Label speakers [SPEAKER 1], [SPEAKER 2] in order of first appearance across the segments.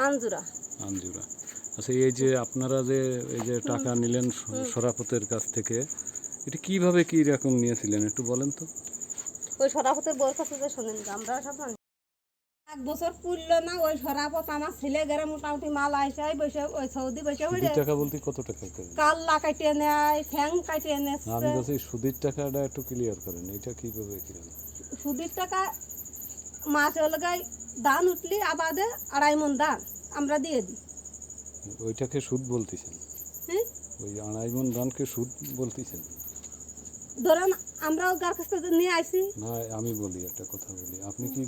[SPEAKER 1] আঞ্জুরা
[SPEAKER 2] আঞ্জুরা আচ্ছা এই যে আপনারা যে এই যে টাকা নিলেন সরাফতের কাছ থেকে এটা কীভাবে কি রকম নিয়েছিলেন একটু বলেন তো?
[SPEAKER 1] ওই সরাফতের বউর কাছে যে শোনেন আমরা সব এক বছর পুরলো না ওই সরাফত আমার ছেলে গেলে মোটামুটি মাল আইসাই বসে ওই সৌদি বসে ওই
[SPEAKER 2] টাকা বলতে কত টাকা
[SPEAKER 1] কাল্লা কাটিয়ে নেয় ঠ্যাং কাটিয়ে
[SPEAKER 2] আমি বলছি সুদের টাকাটা একটু ক্লিয়ার করেন এটা কীভাবে কীরকম
[SPEAKER 1] সুদের টাকা মাছ হলে গাই ধান উঠলি আবাদে আড়াই মন ধান আমরা দিয়ে দিই।
[SPEAKER 2] ওইটাকে সুদ বলতেছেন?
[SPEAKER 1] হ্যাঁ?
[SPEAKER 2] ওই আড়াই মন ধানকে সুদ বলতেছেন?
[SPEAKER 1] ধরেন আমরাও গার কাছ থেকে নিয়ে আইসি
[SPEAKER 2] না আমি বলি একটা কথা বলি। আপনি কি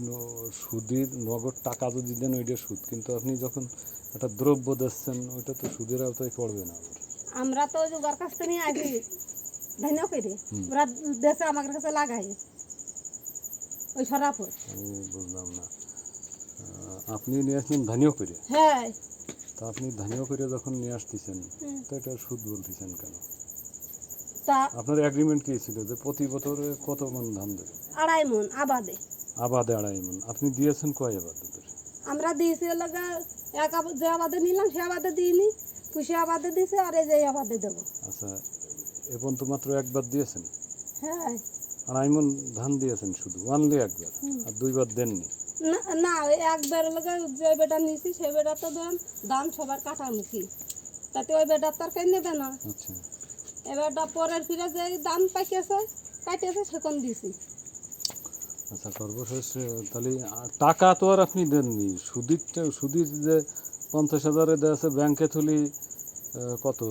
[SPEAKER 2] সুদের নগদ টাকা যদি দেন ওইটা সুদ। কিন্তু আপনি যখন একটা দ্রব্য দিচ্ছেন ওইটা তো সুদের আওতায় পড়বে না
[SPEAKER 1] আমরা তো গার কাছ থেকে নিয়ে আইসি ধান্য করে ওরা দেশে আমার কাছে লাগাই ওই সরাফত।
[SPEAKER 2] আমি বুঝলাম না। আপনি নিয়ে আসলেন ধানিও করে?
[SPEAKER 1] হ্যাঁ।
[SPEAKER 2] তা আপনি ধানিও করে যখন নিয়ে আসতেছেন তো এটা সুদ বলতেছেন কেন?
[SPEAKER 1] তা
[SPEAKER 2] আপনার এগ্রিমেন্ট কি ছিল যে প্রতি বছরে কত মন ধান দেবে
[SPEAKER 1] আড়াই মন আবাদে।
[SPEAKER 2] আবাদে আড়াই মন। আপনি দিয়েছেন কয় আবাদ
[SPEAKER 1] আমরা দিয়েছি লাগা এক যে আবাদে নিলাম সে আবাদে দিইনি খুশি আবাদে দিছে আর এই যে আবাদে দেবো।
[SPEAKER 2] আচ্ছা এখন তো মাত্র একবার দিয়েছেন?
[SPEAKER 1] হ্যাঁ।
[SPEAKER 2] আড়াই মন ধান দিয়েছেন শুধু ওয়ানলি একবার? আর দুইবার দেননি?
[SPEAKER 1] না একবার লাগা যে বেটা নিয়েছি সেই বেটা তো ধরেন দাম সবার কাটামুখি। তাতে ওই বেটা তো আর কেন নেবে না?
[SPEAKER 2] আচ্ছা।
[SPEAKER 1] এবারটা পরের ফিরে যে দাম পাইকেছে কাটিয়েছে সেখন দিছি।
[SPEAKER 2] আচ্ছা সর্বশেষ তাহলে টাকা তো আর আপনি দেননি। সুদির সুদির যে পঞ্চাশ হাজারে দেওয়া ব্যাংকে তুলি আহ, কত?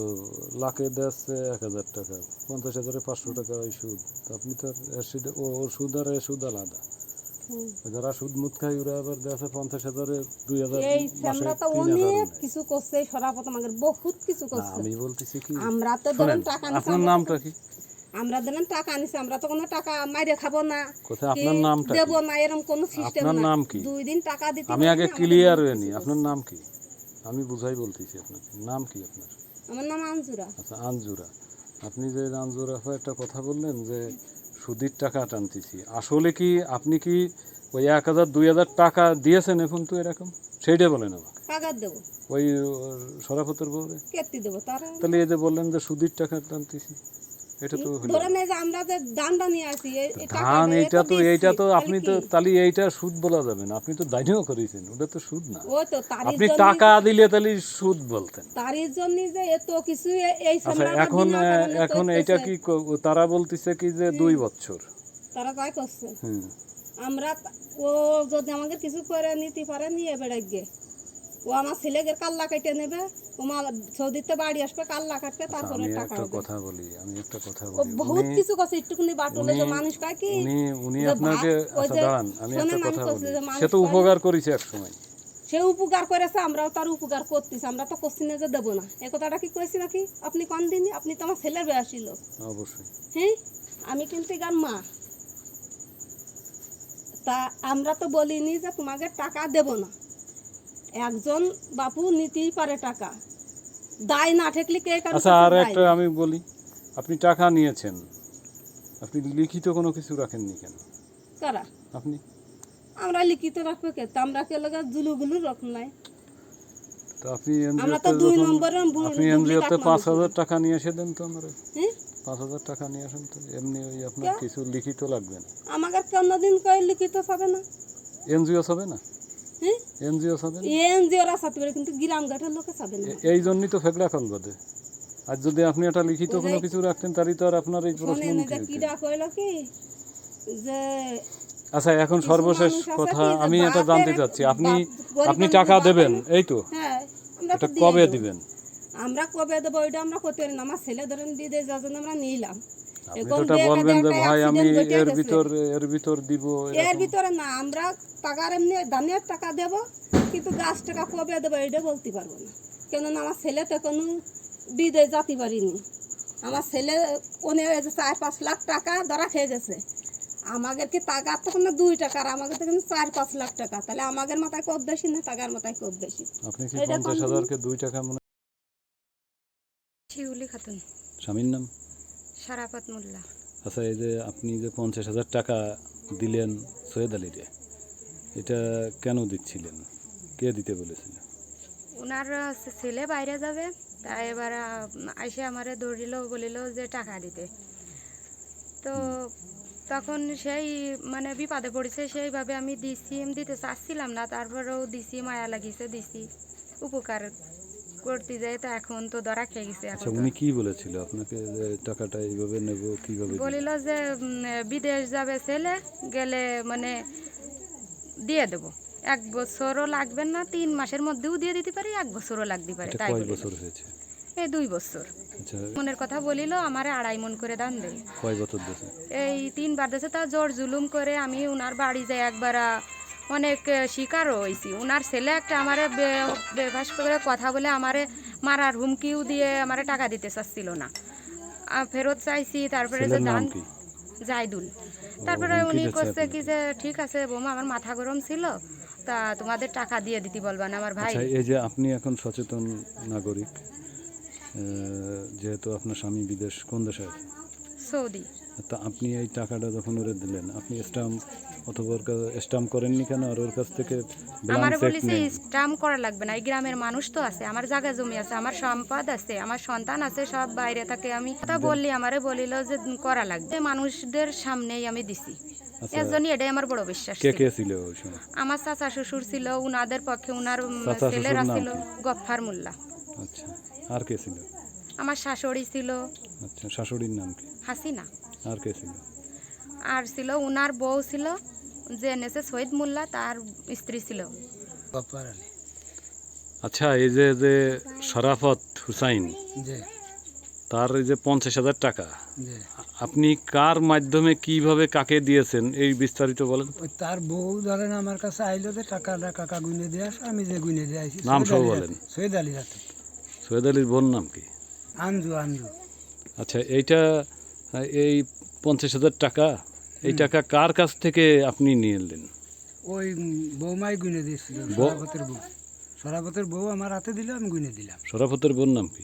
[SPEAKER 2] লাখে দেওয়া এক হাজার টাকা। পঞ্চাশ হাজারে পাঁচশো টাকা ওই সুদ। আপনি তো আর এর সুদে- ও সুদ আর সুদ আলাদা। যারা সুদ মুদ খায় ওরা আবার দেওয়া পঞ্চাশ হাজারে দুই হাজার
[SPEAKER 1] এই আমরা তো অনেক কিছু করছে সরাপত আমাদের বহুত কিছু করছে।
[SPEAKER 2] আমি বলতেছি কি
[SPEAKER 1] আমরা তো ধরেন টাকা নিছি
[SPEAKER 2] আপনার নামটা কি?
[SPEAKER 1] আমরা ধরেন টাকা নিছি আমরা তো কোনো টাকা মাইরে খাব না।
[SPEAKER 2] কোথায়? আপনার নামটা?
[SPEAKER 1] দেবো না এরকম কোনো সিস্টেম
[SPEAKER 2] আপনার নাম কি?
[SPEAKER 1] দুই দিন টাকা দিতে
[SPEAKER 2] আমি আগে ক্লিয়ার হয়ে নি আপনার নাম কি? আমি বুঝাই বলতেছি আপনাকে নাম কি আপনার?
[SPEAKER 1] আমার নাম আনজুরা।
[SPEAKER 2] আচ্ছা আঞ্জুরা আপনি যে আনজুরা একটা কথা বললেন যে সুদির টাকা টানতেছি। আসলে কি আপনি কি ওই এক হাজার দুই হাজার টাকা দিয়েছেন এখন তো এরকম? সেইটা বলেন আমাকে।
[SPEAKER 1] দেবো।
[SPEAKER 2] ওই সরাফতের
[SPEAKER 1] তারা
[SPEAKER 2] তাহলে এই যে বললেন যে সুদির টাকা টানতেছি। এটা তো হলো।
[SPEAKER 1] ধরেন এই যে আমরা যে দানটা নিয়ে আসি
[SPEAKER 2] ধান এইটা তো এইটা তো আপনি তো তাহলে এইটা সুদ বলা যাবে না। আপনি তো দাইনিও করেছেন ওটা তো সুদ না।
[SPEAKER 1] ওই তো
[SPEAKER 2] আপনি টাকা দিলে তাহলে সুদ বলতেন।
[SPEAKER 1] তারই জন্য যে এত কিছু এই
[SPEAKER 2] আচ্ছা এখন এখন। এইটা কি তারা বলতেছে কি যে দুই বছর?
[SPEAKER 1] তারা তাই করছে।
[SPEAKER 2] হুম।
[SPEAKER 1] আমরা ও যদি আমাকে কিছু করে নিতে পারে নিয়ে বেড়াই গে ও আমার ছেলেকে কাল্লা কেটে নেবে মা সৌদিতে বাড়ি আসবে কাল্লা কাটবে তারপরে টাকা
[SPEAKER 2] একটা কথা বলি আমি একটা কথা বলি।
[SPEAKER 1] বহুত কিছু একটুকুনি বাটুলে যে মানুষ কয় কি?
[SPEAKER 2] উনি উনি আপনাকে আচ্ছা দাঁড়ান আমি একটা কথা বলি। সে তো উপকার করেছে এক সময়
[SPEAKER 1] সে উপকার করেছে আমরাও তার উপকার করতেছি আমরা তো করছি না যে দেবো না। এ কথাটা কি কয়েছি নাকি? আপনি কোন দিনই? আপনি তো আমার ছেলের বয়সী লোক।
[SPEAKER 2] অবশ্যই।
[SPEAKER 1] হ্যাঁ? আমি কিন্তু গান মা। তা আমরা তো বলিনি যে তোমাকে টাকা দেব না। একজন বাপু নিতেই পারে টাকা। দায় না ঠেকলে কে কারও
[SPEAKER 2] আচ্ছা আর একটা আমি বলি আপনি টাকা নিয়েছেন আপনি লিখিত কোনো কিছু রাখেননি কেন?
[SPEAKER 1] কারা?
[SPEAKER 2] আপনি?
[SPEAKER 1] আমরা লিখিত রাখব কে? তা আমরা কে লগা জুলু গুলু রক নাই।
[SPEAKER 2] তো আপনি
[SPEAKER 1] আমরা তো
[SPEAKER 2] এনজিওতে
[SPEAKER 1] দুই ভুল-
[SPEAKER 2] আপনি এনজিওতে পাঁচ হাজার টাকা নিয়ে এসে দেন তো আমার? পাঁচ হাজার টাকা নিয়ে আসেন তো এমনি ওই আপনার কিছু লিখিত লাগবে না।
[SPEAKER 1] আমাকে কোনোদিন কই লিখিত হবে না?
[SPEAKER 2] এনজিও হবে না? এনজিও হবে না?
[SPEAKER 1] এনজিওরা সাথে পারে কিন্তু গ্রাম ঘাটের লোকে না।
[SPEAKER 2] এই জন্যই তো কল বাদে আর যদি আপনি লিখিত কোনো কিছু রাখতেন তো আর আপনার এই প্রশ্ন মুখে
[SPEAKER 1] যে কইলো কি? যে
[SPEAKER 2] আচ্ছা এখন সর্বশেষ কথা আমি এটা জানতে চাচ্ছি। আপনি আপনি টাকা দেবেন এই তো।
[SPEAKER 1] হ্যাঁ
[SPEAKER 2] এটা কবে
[SPEAKER 1] দেবো।
[SPEAKER 2] দিবেন?
[SPEAKER 1] আমরা কবে দেবো? ওইটা আমরা করতে পারি না। আমার ছেলে ধরেন দিয়ে যার জন্য আমরা নিলাম।
[SPEAKER 2] এটা বলবেন যে ভাই আমি এর ভিতর এর ভিতর দিব
[SPEAKER 1] এর ভিতরে না আমরা টাকার এমনি ধানের টাকা দেব কিন্তু গাছ টাকা কবে দেবো এটা বলতে পারব না। কেননা আমার ছেলে তো কোনো বিদে যাতে পারিনি আমার ছেলে যে চার পাঁচ লাখ টাকা ধরা খেয়ে গেছে। আমাদের কি টাকা তখন না দুই টাকা আর আমাদের তো কিন্তু চার পাঁচ লাখ টাকা। তাহলে আমাদের মাথায় কত বেশি না টাকার মাথায় কত বেশি?
[SPEAKER 2] আপনি কি পঞ্চাশ হাজারকে দুই টাকা মনে
[SPEAKER 1] শিউলি খাতুন।
[SPEAKER 2] স্বামীর নাম?
[SPEAKER 1] সারাপাত মোল্লা।
[SPEAKER 2] আচ্ছা এই যে আপনি যে পঞ্চাশ হাজার টাকা দিলেন সৈয়দ আলীরে এটা কেন দিচ্ছিলেন? কে দিতে বলেছিলেন
[SPEAKER 3] ওনার ছেলে বাইরে যাবে তাই এবার আহ, এসে আমারে ধরিল বলিল যে টাকা দিতে। তো তখন সেই মানে বিপদে পড়েছে সেইভাবে আমি দিছি দিতে চাচ্ছিলাম না তারপরেও দিছি মায়া লাগিছে দিছি উপকার করতে যাই তো এখন তো ধরা খেয়ে গেছে
[SPEAKER 2] আচ্ছা উনি কি বলেছিল? আপনাকে যে টাকাটা এইভাবে নেব কীভাবে
[SPEAKER 3] বলিল যে উম, বিদেশ যাবে ছেলে গেলে মানে দিয়ে দেব। এক বছরও লাগবে না তিন মাসের মধ্যেও দিয়ে দিতে পারি এক বছরও লাগতে পারে
[SPEAKER 2] এটা
[SPEAKER 3] তাই
[SPEAKER 2] কয়
[SPEAKER 3] বলিল।
[SPEAKER 2] বছর হয়েছে?
[SPEAKER 3] এই দুই বছর।
[SPEAKER 2] আচ্ছা।
[SPEAKER 3] মনের কথা বলিল আমারে আড়াই মন করে দান দেয়
[SPEAKER 2] কয় বছর দিয়েছে
[SPEAKER 3] এই তিনবার দেশে তা জোর জুলুম করে আমি উনার বাড়ি যাই একবার আহ, অনেক শিকারও হয়েছি উনার ছেলে একটা আমারে বে- বেফাস করে কথা বলে আমারে মারার হুমকিও দিয়ে আমারে টাকা দিতে চাচ্ছিল না। ফেরত চাইছি তারপরে যে দান জাইদুল। তারপরে উনি করছে কি যে ঠিক আছে বৌমা আমার মাথা গরম ছিল তা তোমাদের টাকা দিয়ে দিতে বলবা না আমার ভাই।
[SPEAKER 2] আচ্ছা এই যে আপনি এখন সচেতন নাগরিক যেহেতু আপনার স্বামী বিদেশ কোন দেশে আছে?
[SPEAKER 3] সৌদি।
[SPEAKER 2] তা আপনি এই টাকাটা যখন ওরে দিলেন আপনি স্টাম্প অথবা ওর কাছে স্টাম্প করেননি কেন? আর ওর কাছ থেকে
[SPEAKER 3] আমার বলেছে
[SPEAKER 2] নেন।
[SPEAKER 3] স্টাম্প করা লাগবে না। এই গ্রামের মানুষ তো আছে আমার জায়গা জমি আছে আমার সম্পদ আছে আমার সন্তান আছে সব বাইরে থাকে। আমি কথা বললি আমারে বলিল যে করা লাগবে। মানুষদের সামনেই আমি দিছি।
[SPEAKER 2] আচ্ছা।
[SPEAKER 3] এর জন্য এটাই আমার বড় বিশ্বাস
[SPEAKER 2] কে কে ছিল
[SPEAKER 3] আমার চাচা শ্বশুর ছিল উনাদের পক্ষে উনার ছেলেরা ছিল? গফফার মোল্লা।
[SPEAKER 2] আচ্ছা। আর কে ছিল?
[SPEAKER 3] আমার শাশুড়ি ছিল।
[SPEAKER 2] আচ্ছা শাশুড়ির নাম কি?
[SPEAKER 3] হাসিনা।
[SPEAKER 2] আর কে ছিল?
[SPEAKER 3] আর ছিল উনার বউ ছিল যে এনেছে সৈয়দ মোল্লা তার স্ত্রী ছিল।
[SPEAKER 2] আচ্ছা এই যে যে শরাফত হুসাইন তার এই যে পঞ্চাশ হাজার টাকা আপনি কার মাধ্যমে কীভাবে কাকে দিয়েছেন? এই বিস্তারিত বলেন।
[SPEAKER 4] তার বউ ধরেন আমার কাছে আইলো যে টাকাটা কাকা গুনে দিয়ে আসো আমি যে গুনে দিয়ে আসি
[SPEAKER 2] নাম
[SPEAKER 4] আলী
[SPEAKER 2] বলেন।
[SPEAKER 4] সৈয়দ আলী রাতে
[SPEAKER 2] সৈয়দ আলীর বোন নাম কি?
[SPEAKER 4] আঞ্জু আঞ্জু।
[SPEAKER 2] আচ্ছা এইটা এই পঞ্চাশ হাজার টাকা এই টাকা কার কাছ থেকে আপনি নিয়ে এলেন?
[SPEAKER 4] ওই বৌমাই গুনে দিয়েছিল
[SPEAKER 2] বউ?
[SPEAKER 4] সরাবতের বউ। সরাবতের বউ আমার হাতে দিল আমি গুনে দিলাম।
[SPEAKER 2] শরাফতের বোন নাম কি?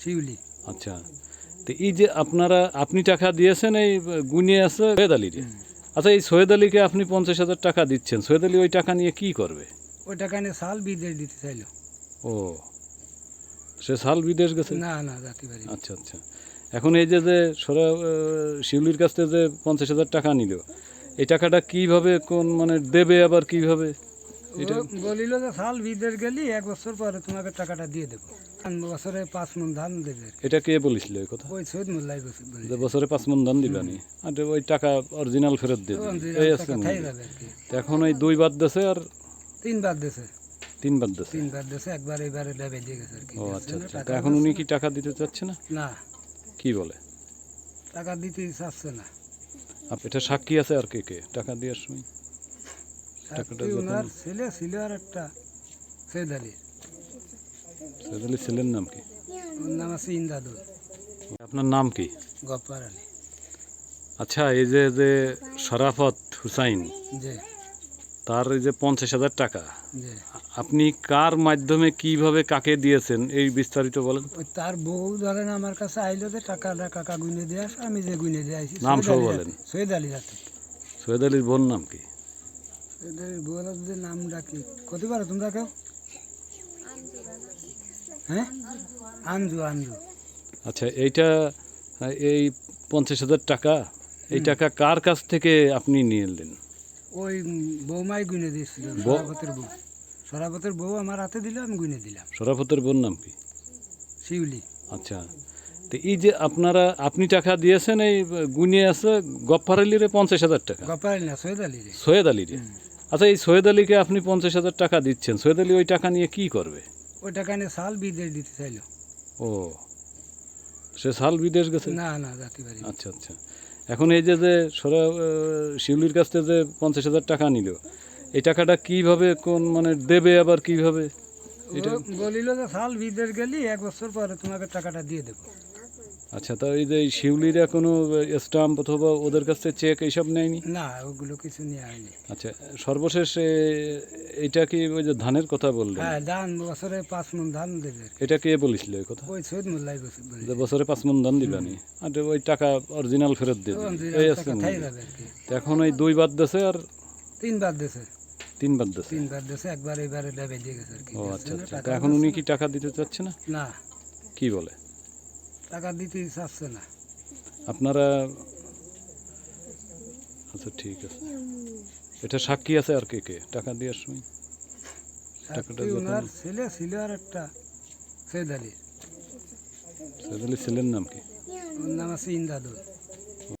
[SPEAKER 4] শিউলি।
[SPEAKER 2] আচ্ছা তো এই যে আপনারা আপনি টাকা দিয়েছেন এই গুনিয়ে আছে সৈয়দ আলীর। আচ্ছা এই সৈয়দ আলীকে আপনি পঞ্চাশ হাজার টাকা দিচ্ছেন সৈয়দ আলী ওই টাকা নিয়ে কি করবে?
[SPEAKER 4] ওই টাকা নিয়ে সাল বিদেশ দিতে চাইলো।
[SPEAKER 2] ও সে সাল বিদেশ গেছে?
[SPEAKER 4] না না।
[SPEAKER 2] আচ্ছা আচ্ছা। এখন এই যে যে সরা শিউলির কাছ থেকে যে পঞ্চাশ হাজার টাকা নিল এই টাকাটা কীভাবে কোন মানে দেবে আবার কীভাবে? এটা
[SPEAKER 4] বলিল যে সাল বিদেশ গেলি এক বছর পরে তোমাকে টাকাটা দিয়ে দেবো। বছরে পাঁচ মন ধান দেবে।
[SPEAKER 2] এটা কে বলেছিল এই কথা?
[SPEAKER 4] ওই সৈয়দ মোল্লাই
[SPEAKER 2] যে বছরে পাঁচ মন ধান দিবানি আর ওই টাকা অরিজিনাল ফেরত দেবে। এই আছে এখন ওই দুই বাদ দেশে আর
[SPEAKER 4] তিনবার দেশে
[SPEAKER 2] তিন বাদ দেশে
[SPEAKER 4] তিনবার দেশে একবার এবারে লেবে দিয়ে গেছে আর কি।
[SPEAKER 2] ও আচ্ছা আচ্ছা। এখন উনি কি টাকা দিতে চাচ্ছে না?
[SPEAKER 4] না।
[SPEAKER 2] কি বলে?
[SPEAKER 4] টাকা দিতে চাচ্ছে না।
[SPEAKER 2] এটা সাক্ষী আছে আর কে কে? টাকা দেওয়ার সময়? টাকাটা
[SPEAKER 4] ওনার ছেলে ছিল আর একটা আলী
[SPEAKER 2] সৈয়দ আলী ছেলের নাম কি?
[SPEAKER 4] ওর নাম আছে ইন্দাদুল।
[SPEAKER 2] আপনার নাম কি?
[SPEAKER 4] গপ্পার আলী
[SPEAKER 2] আচ্ছা এই যে যে শরাফত হুসাইন
[SPEAKER 4] যে
[SPEAKER 2] তার এই যে পঞ্চাশ হাজার টাকা আপনি কার মাধ্যমে কীভাবে কাকে দিয়েছেন? এই বিস্তারিত বলেন।
[SPEAKER 4] তার বউ ধরেন আমার কাছে আইলো যে টাকাটা কাকা গুনে দিয়ে আসো আমি যে গুনে দিয়ে আসি
[SPEAKER 2] নাম
[SPEAKER 4] সব
[SPEAKER 2] বলেন।
[SPEAKER 4] সৈয়দ আলী রাতে
[SPEAKER 2] সৈয়দ আলীর বোন নাম কি?
[SPEAKER 4] সৈয়দ আলীর বউর যে নাম ডাকি। কত পারো তোমরা কেউ? হ্যাঁ? আঞ্জু আনজু।
[SPEAKER 2] আচ্ছা এইটা এই পঞ্চাশ হাজার টাকা এই টাকা কার কাছ থেকে আপনি নিয়ে এলেন?
[SPEAKER 4] ওই বৌমাই গুনে দিয়েছিল
[SPEAKER 2] বউ?
[SPEAKER 4] সরাবতের বউ আমার হাতে দিল আমি গুনে দিলাম।
[SPEAKER 2] শরাফতের বোন নাম কি?
[SPEAKER 4] শিউলি।
[SPEAKER 2] আচ্ছা। তো এই যে আপনারা আপনি টাকা দিয়েছেন এই গুনিয়ে আছে গফ্ফার আলীর পঞ্চাশ হাজার টাকা।
[SPEAKER 4] গপ্পার আলী না সৈয়দ আলী রে
[SPEAKER 2] সৈয়দ আলীর? আচ্ছা এই সৈয়দ আলীকে আপনি পঞ্চাশ হাজার টাকা দিচ্ছেন। সৈয়দ আলী ওই টাকা নিয়ে কি করবে?
[SPEAKER 4] ওই টাকা নিয়ে সাল বিদেশ দিতে চাইলো।
[SPEAKER 2] ও। সে সাল বিদেশ গেছে?
[SPEAKER 4] না না যাতে পারি
[SPEAKER 2] আচ্ছা আচ্ছা। এখন এই যে যে সরা শিউলির কাছ থেকে যে পঞ্চাশ হাজার টাকা নিল এই টাকাটা কীভাবে কোন মানে দেবে আবার কীভাবে? এটা
[SPEAKER 4] বলিল যে সাল বিদেশ গেলি এক বছর পরে তোমাকে টাকাটা দিয়ে দেবো।
[SPEAKER 2] আচ্ছা তা এই যে শিউলিরা কোনো স্টাম্প অথবা ওদের কাছ থেকে চেক এইসব নেয়নি?
[SPEAKER 4] না ওগুলো কিছু নিয়ে হয়নি
[SPEAKER 2] আচ্ছা সর্বশেষ এ, এইটা কি ওই যে ধানের কথা বললেন?
[SPEAKER 4] হ্যাঁ ধান বছরে পাঁচ মন ধান দেবে।
[SPEAKER 2] এটা কে বলেছিল এই কথা?
[SPEAKER 4] ওই সৈয়দ মোল্লাই
[SPEAKER 2] যে বছরে পাঁচ মন ধান দিবানি আর ওই টাকা অরিজিনাল ফেরত দেবে। এই এখন ওই দুই বাদ দেশে আর
[SPEAKER 4] তিনবার দেশে
[SPEAKER 2] তিনবার দিয়েছে
[SPEAKER 4] তিনবার দেশে একবার এবারে দেবে দিয়ে গেছে আর কি।
[SPEAKER 2] ও আচ্ছা আচ্ছা। এখন উনি কি টাকা দিতে চাচ্ছে না?
[SPEAKER 4] না।
[SPEAKER 2] কি বলে?
[SPEAKER 4] টাকা দিতে চাচ্ছে না।
[SPEAKER 2] আপনারা আচ্ছা ঠিক আছে। এটা সাক্ষী আছে আর কে কে? টাকা দেওয়ার সময়? টাকাটা
[SPEAKER 4] ওনার ছেলে ছিল আর একটা সৈয়দ আলী
[SPEAKER 2] সেদুলি ছেলের নাম কি?
[SPEAKER 4] ওর নাম আছে ইন্দাদুল।